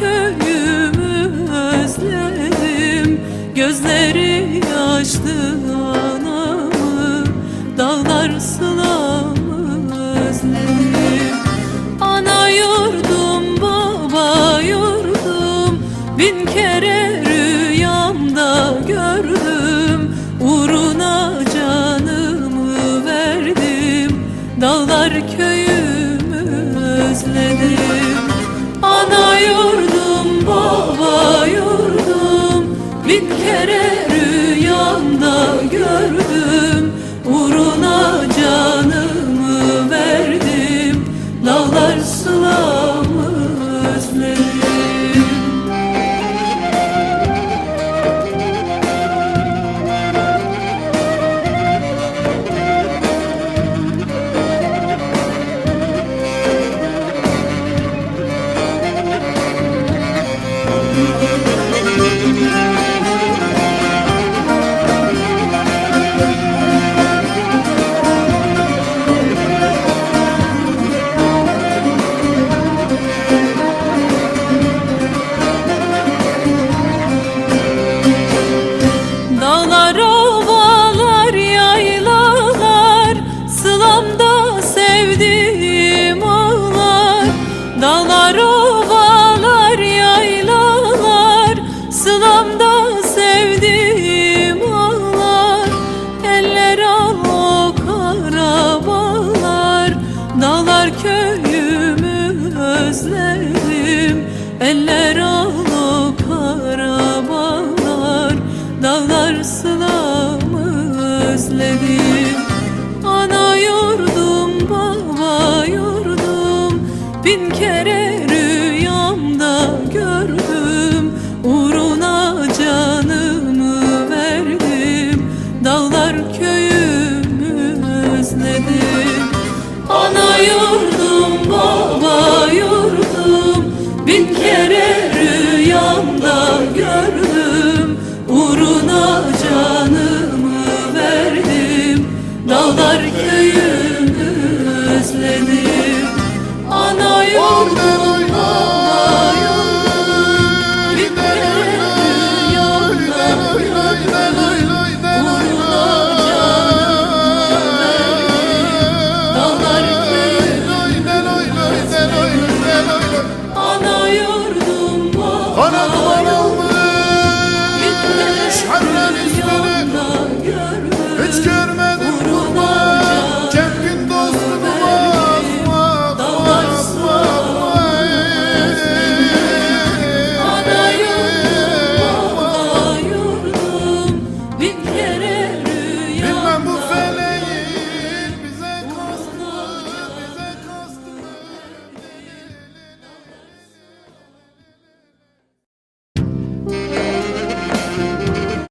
Köyümü özledim Gözleri yaşlı anamı Dağlar sılamı özledim Ana yurdum baba yurdum Bin kere rüyamda gördüm. Uğruna canımı verdim Dağlar köyümü özledim Ana yurdum Dağlar, ovalar, yaylalar Sılamda sevdiğim ağlar. Eller al o karabalar Dağlar köyümü özledim. Eller al o karabalar Dağlar sılamı özledim bin kere.